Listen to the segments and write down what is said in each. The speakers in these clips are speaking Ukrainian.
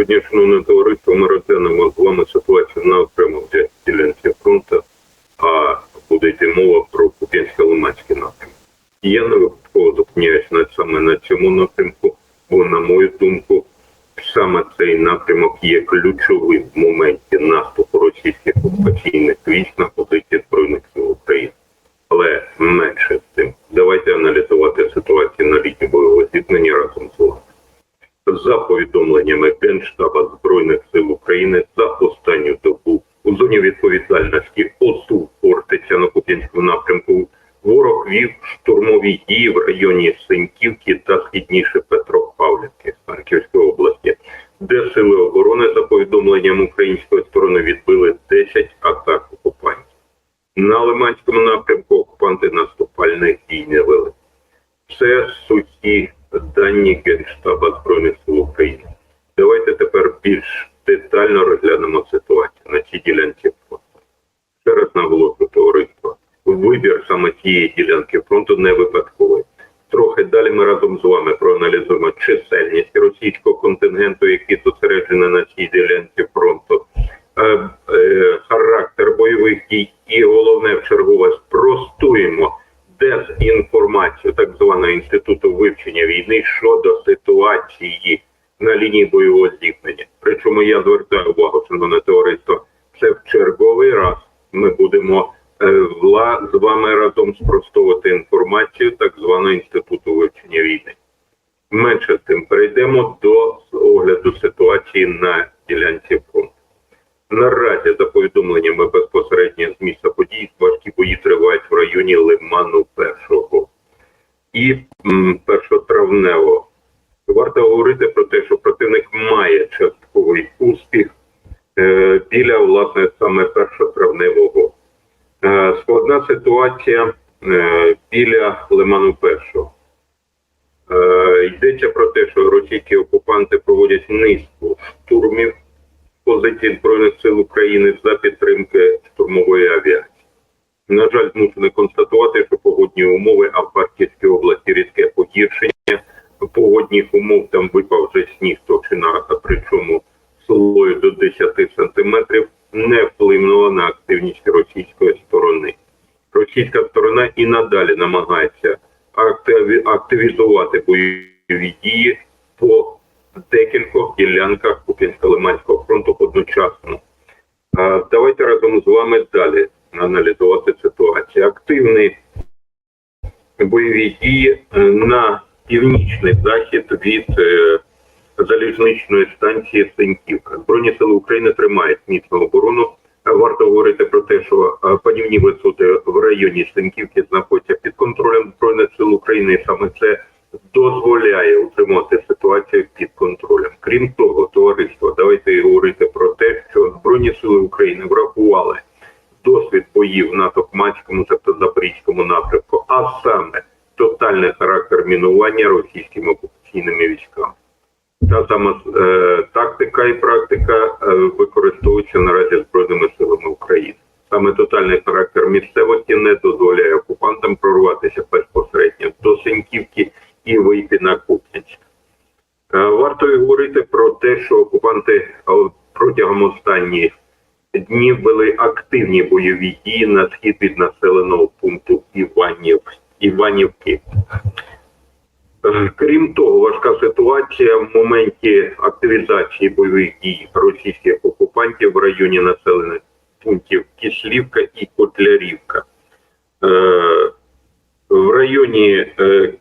Сьогодні, шановне товариство, ми розглянемо з вами ситуацію на окремо взятій ділянці фронту, а буде йти мова про Куп'янсько-Лиманський напрямок. Я не випадково зупиняюсь саме на цьому напрямку, бо, на мою думку, саме цей напрямок є ключовим в моменті наступу російських окупаційних військ на позиції Збройних сил України. Але менше з тим, давайте аналізувати ситуацію на лінії бойового зіткнення разом з вами. За повідомленнями Генштаба Збройних сил України за останню добу у зоні відповідальності ОСУ Фортеця на Куп'янському напрямку ворог вів штурмові дії в районі Синьківки та східніше Петропавлівки Харківської області, де сили оборони за повідомленням української сторони відбили 10 атак окупантів. На Лиманському напрямку окупанти наступальних дій не вели. Це сухі дані Генштаба Збройних сил України. Давайте тепер більш детально розглянемо ситуацію на цій ділянці фронту. Ще раз наголошую товариство. Вибір саме цієї ділянки фронту не випадковий. Трохи далі ми разом з вами проаналізуємо чисельність російського контингенту, який зосереджений на цій ділянці фронту, е, е, характер бойових дій і головне в чергове спростуємо дезінформацію так званого інституту вивчення війни щодо ситуації на лінії бойового зіткнення. Причому я звертаю увагу, шановне товариство, це в черговий раз ми будемо е, вла з вами разом спростовувати інформацію так званого інституту вивчення війни. Менше з тим перейдемо до огляду ситуації на ділянці фронту. Наразі, за повідомленнями безпосередньо з місця подій, важкі бої тривають в районі Лиману першого і м, першотравневого. Варто говорити про те, що противник має частковий успіх е, біля власне саме першотравневого. Е, складна ситуація е, біля Лиману першого. Е, йдеться про те, що російські окупанти проводять низку штурмів позиції Збройних сил України за підтримки штурмової авіації. На жаль, змушений констатувати, що погодні умови, а в Харківській області різке погіршення погодних умов там випав вже сніг товщина, причому слою до 10 сантиметрів, не вплинуло на активність російської сторони. Російська сторона і надалі намагається активізувати бойові дії по декількох ділянках Куп'янсько-Лиманського фронту одночасно. Давайте разом з вами далі аналізувати ситуацію. Активні бойові дії е, на північний захід від е, залізничної станції Синьківка. Збройні сили України тримають міцну оборону. Варто говорити про те, що е, панівні висоти в районі Синьківки знаходяться під контролем Збройних сил України, і саме це дозволяє утримувати ситуацію під контролем. Крім того, товариство, давайте говорити про те, що Збройні сили України врахували досвід боїв на Токмацькому та Запорізькому напрямку, а саме тотальний характер мінування російськими окупаційними військами. Та сама е, тактика і практика е, використовується наразі збройними силами України. Саме тотальний характер місцевості не дозволяє окупантам прорватися безпосередньо до Синьківки і вийти на Куп'янськ. Е, Варто і говорити про те, що окупанти е, протягом останніх днів вели активні бойові дії на схід від населеного пункту Іванів, Іванівки. Е, Крім того, важка ситуація в моменті активізації бойових дій російських окупантів в районі населених пунктів Кислівка і Котлярівка. Е, В районі е,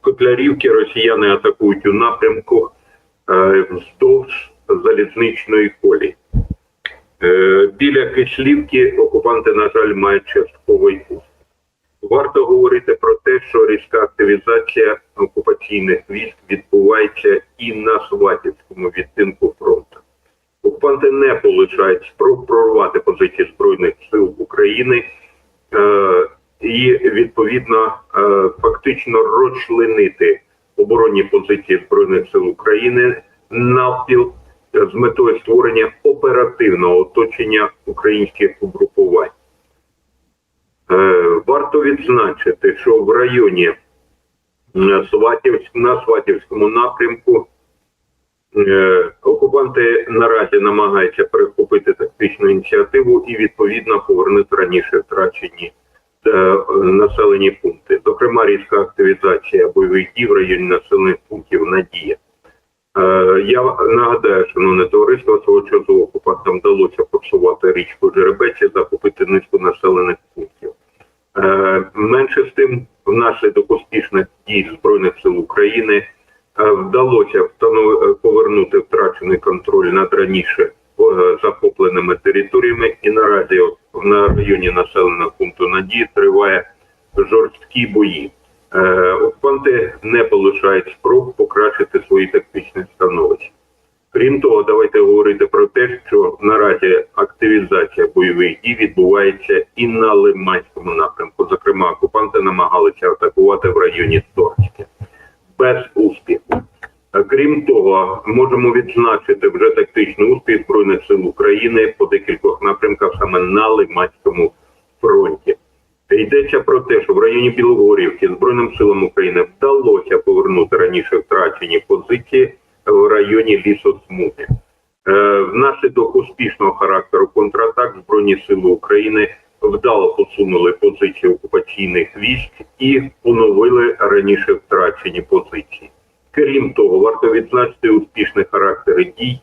Котлярівки росіяни атакують у напрямку е, вздовж залізничної колії. Біля Кислівки окупанти, на жаль, мають частковий успіх. Варто говорити про те, що різка активізація окупаційних військ відбувається і на Сватівському відтинку фронту. Окупанти не полишають спроб прорвати позиції Збройних сил України е, і, відповідно, е, фактично розчленити оборонні позиції Збройних сил України навпіл з метою створення оперативного оточення українських угрупувань. Е, Варто відзначити, що в районі е, на Сватівському напрямку е, окупанти наразі намагаються перехопити тактичну ініціативу і відповідно повернути раніше втрачені населені пункти. Зокрема, різка активізація бойових дій в районі населених пунктів Надія. Я нагадаю, шановне товариство, свого часу окупантам вдалося форсувати річку Жеребець захопити низку населених пунктів. Е, Менше з тим, внаслідок успішних дій Збройних сил України е, вдалося встанов- повернути втрачений контроль над раніше е, захопленими територіями, і наразі на районі населеного пункту Надії триває жорсткі бої. Е, Окупанти не полишають спроб покращити свої тактичні становища. Крім того, давайте говорити про те, що наразі активізація бойових дій відбувається і на Лиманському напрямку. Зокрема, окупанти намагалися атакувати в районі Торське без успіху. Крім того, можемо відзначити вже тактичний успіх Збройних сил України по декількох напрямках саме на Лиманському фронті. Йдеться про те, що в районі Білогорівки Збройним силам України вдалося повернути раніше втрачені позиції в районі лісосмуги. Е, Внаслідок успішного характеру контратак Збройні сили України вдало посунули позиції окупаційних військ і поновили раніше втрачені позиції. Крім того, варто відзначити успішний характер дій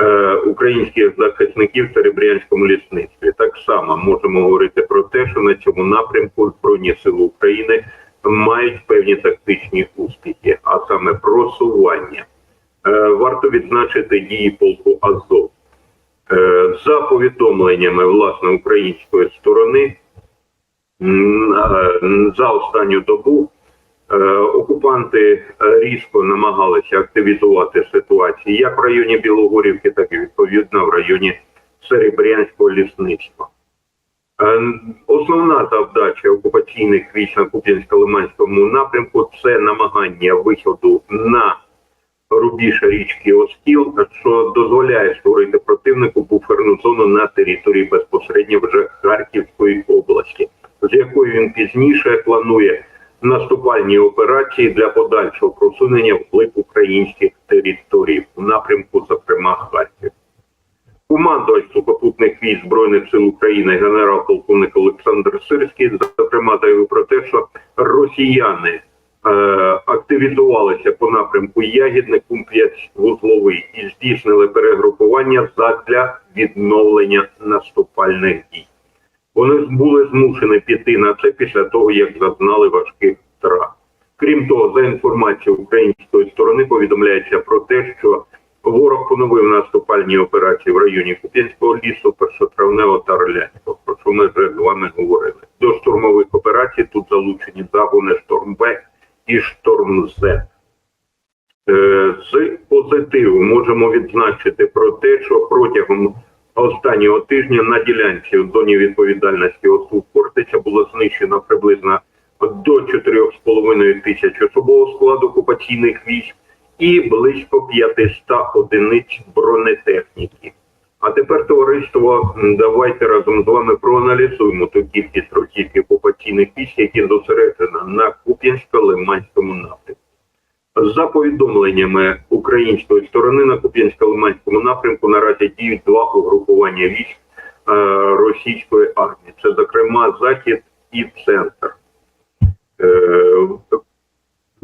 е, українських захисників в Серебрянському лісництві. Так само можемо говорити про те, що на цьому напрямку Збройні сили України мають певні тактичні успіхи, а саме просування. Е, варто відзначити дії полку Азов. Е, За повідомленнями власне української сторони, е, за останню добу окупанти різко намагалися активізувати ситуацію як в районі Білогорівки, так і відповідно в районі Серебрянського лісництва. Основна завдача окупаційних військ на Куп'янсько-Лиманському напрямку це намагання виходу на рубіж річки Оскіл, що дозволяє створити противнику буферну зону на території безпосередньо вже Харківської області, з якою він пізніше планує наступальні операції для подальшого просунення вглиб українських територій в напрямку, зокрема Харків. Командувач сухопутних військ Збройних сил України генерал-полковник Олександр Сирський, зокрема, заявив про те, що росіяни активізувалися по напрямку Ягідник, пункт 5 вузловий і здійснили перегрупування задля відновлення наступальних дій. Вони були змушені піти на це після того, як зазнали важких втрат. Крім того, за інформацією української сторони повідомляється про те, що ворог поновив наступальні операції в районі Куп'янського лісу, першотравневого та Орлянського, про що ми вже з вами говорили. До штурмових операцій тут залучені загони Шторм Б і Шторм З. Е, З позитиву можемо відзначити про те, що протягом останнього тижня на ділянці в зоні відповідальності ОСУ Фортиця було знищено приблизно до 4,5 тисяч особового складу окупаційних військ і близько 500 одиниць бронетехніки. А тепер, товариство, давайте разом з вами проаналізуємо ту кількість російських окупаційних військ, які зосереджено на Куп'янсько-Лиманському напрямку. За повідомленнями української сторони на Куп'янсько-Лиманському напрямку наразі діють два угрупування військ е, російської армії. Це, зокрема, захід і центр. Е,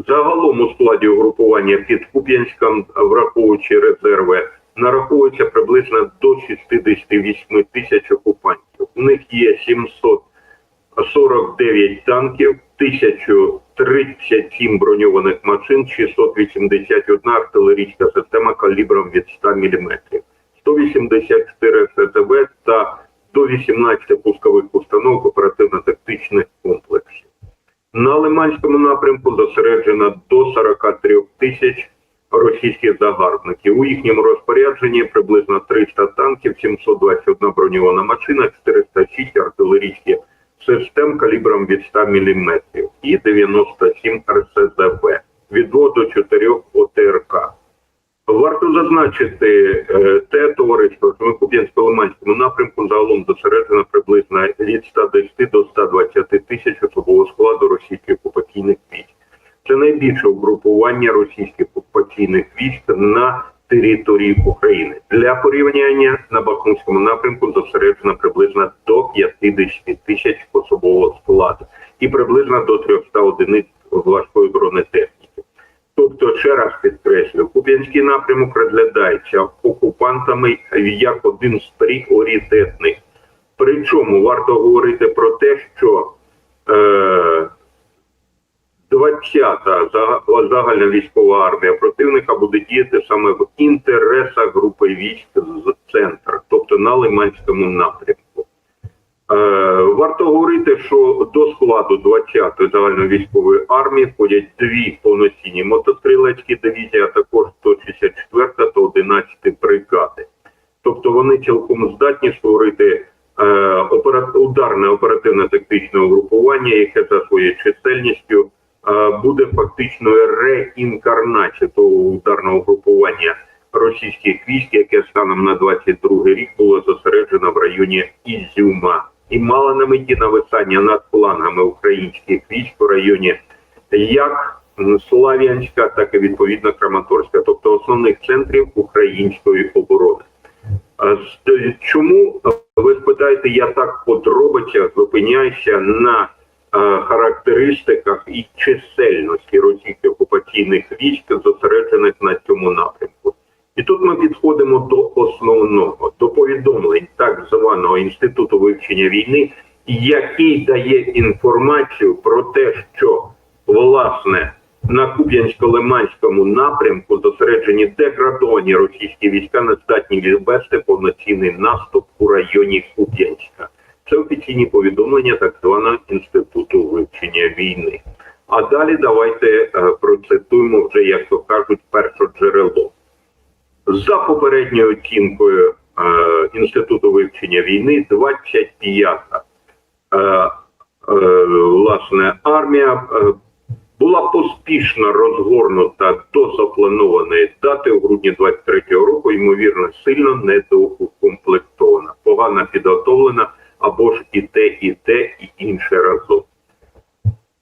Загалом у складі угрупування під Куп'янськом, враховуючи резерви, нараховується приблизно до 68 тисяч окупантів. У них є 749 танків, 1037 броньованих машин, 681 артилерійська система калібром від 100 мм, 184 СЗВ та до 18 пускових установок оперативно-тактичних комплексів. На Лиманському напрямку зосереджено до 43 тисяч російських загарбників. У їхньому розпорядженні приблизно 300 танків, 721 броньована машина, 406 артилерійських систем калібром від 100 мм і 97 РСЗВ від 2 до 4 ОТРК. Варто зазначити е, те товариство, що на Куп'янсько-Лиманському напрямку загалом зосереджено приблизно від 110 до 120 тисяч особового складу російських окупаційних військ. Це найбільше угрупування російських окупаційних військ на території України. Для порівняння на Бахмутському напрямку зосереджено приблизно до 50 тисяч особового складу і приблизно до 300 одиниць важкої бронетехніки. Тобто, ще раз підкреслю, Куп'янський напрямок розглядається окупантами як один з пріоритетних. Причому варто говорити про те, що е, 20-та загальна військова армія противника буде діяти саме в інтересах групи військ з центру, тобто на Лиманському напрямку. Е, варто говорити, що до складу 20-ї загальновійськової армії входять дві повноцінні мотострілецькі дивізії, а також 164 та 11 бригади. Тобто вони цілком здатні створити е, опера- ударне оперативно-тактичне угрупування, яке за своєю чисельністю буде фактичною реінкарнацією того ударного угрупування російських військ, яке станом на 22 рік було зосереджено в районі Ізюма і мало на меті нависання над флангами українських військ в районі як Слав'янська, так і відповідно Краматорська, тобто основних центрів української оборони. Чому е, ви спитаєте, я так подробиця зупиняюся на е, характеристиках і чисельності російських окупаційних військ, зосереджених на цьому напрямку? І тут ми підходимо до основного, до повідомлень так званого інституту вивчення війни, який дає інформацію про те, що власне на Куп'янсько-Лиманському напрямку зосереджені деградовані російські війська не здатні відвести повноцінний наступ у районі Куп'янська. Це офіційні повідомлення так званого інституту вивчення війни. А далі давайте е, процитуємо вже, як то кажуть, перше джерело. За попередньою оцінкою е, Інституту вивчення війни, 25-та е, власне армія була поспішно розгорнута до запланованої дати у грудні 23-го року, ймовірно, сильно недоукомплектована, погано підготовлена або ж і те, і те, і інше разом.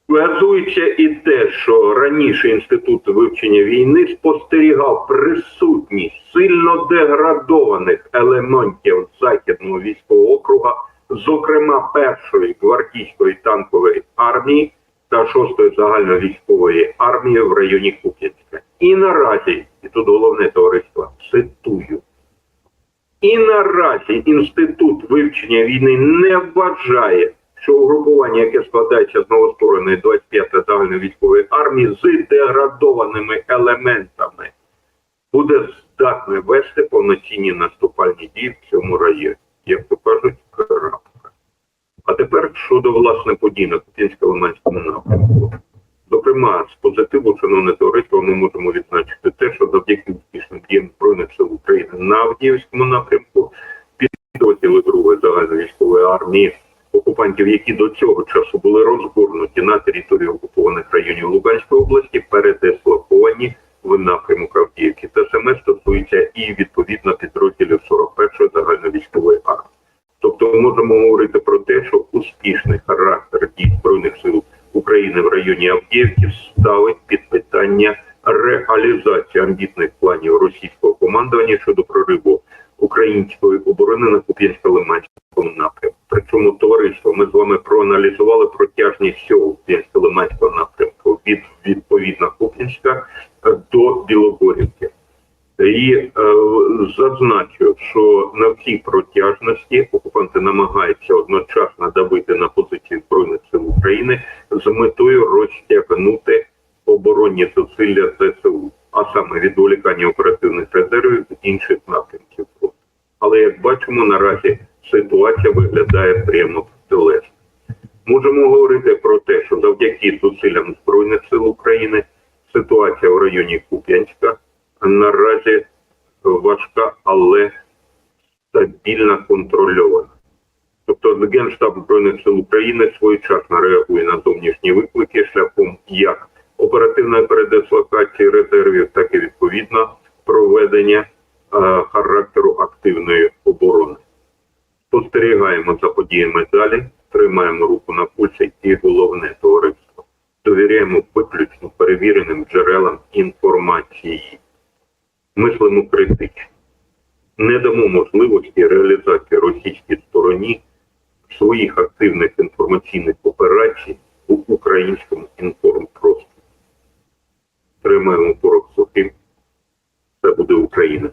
Газується і те, що раніше інститут вивчення війни спостерігав присутність сильно деградованих елементів західного військового округа, зокрема першої гвардійської танкової армії та шостої загальновійськової армії в районі Куп'янська. І наразі, і тут головне товариство, цитую. І наразі інститут вивчення війни не вважає, що угрупування, яке складається з новоствореної 25-ї загальновійськової армії з деградованими елементами, буде здатне вести повноцінні наступальні дії в цьому районі, як то кажуть, крапка. А тепер щодо власне подій на Куп'янсько-Лиманському напрямку. Зокрема, з позитиву, шановне товариство, ми можемо відзначити те, що завдяки успішним діям Збройних сил України на Авдіївському напрямку підрозділи Другої загальновійськової армії окупантів, які до цього часу були розгорнуті на території окупованих районів Луганської області, передислоковані в напрямок Авдіївки. Те саме стосується і відповідно підрозділів 41-ї загальновійськової армії. Тобто ми можемо говорити про те, що успішний характер дій Збройних сил України в районі Авдіївки ставить під питання реалізацію амбітних планів російського командування щодо прориву української оборони на Куп'янсько-Лиманському напрямку. Причому товариство ми з вами проаналізували протяжність всього Куп'янсько-Лиманського напрямку від відповідно Куп'янська е, до Білогорівки. І е, зазначу, що на всій протяжності окупанти намагаються одночасно давити на позиції збройних сил України з метою розтягнути оборонні зусилля ЗСУ, а саме відволікання оперативних резервів з інших напрямків. Але як бачимо, наразі ситуація виглядає прямо протилежно. Можемо говорити про те, що завдяки зусиллям збройних сил України ситуація в районі Куп'янська наразі важка, але стабільно контрольована. Тобто Генштаб Збройних сил України своєчасно реагує на зовнішні виклики шляхом як оперативної передислокації резервів, так і відповідно проведення е, характеру активної оборони. Спостерігаємо за подіями далі, тримаємо руку на пульсі і головне товариство. Довіряємо виключно перевіреним джерелам інформації. мислимо критично. Не дамо можливості реалізації російській стороні своїх активних інформаційних операцій у українському інформпросторі. Тримаємо порох сухим. Це буде Україна.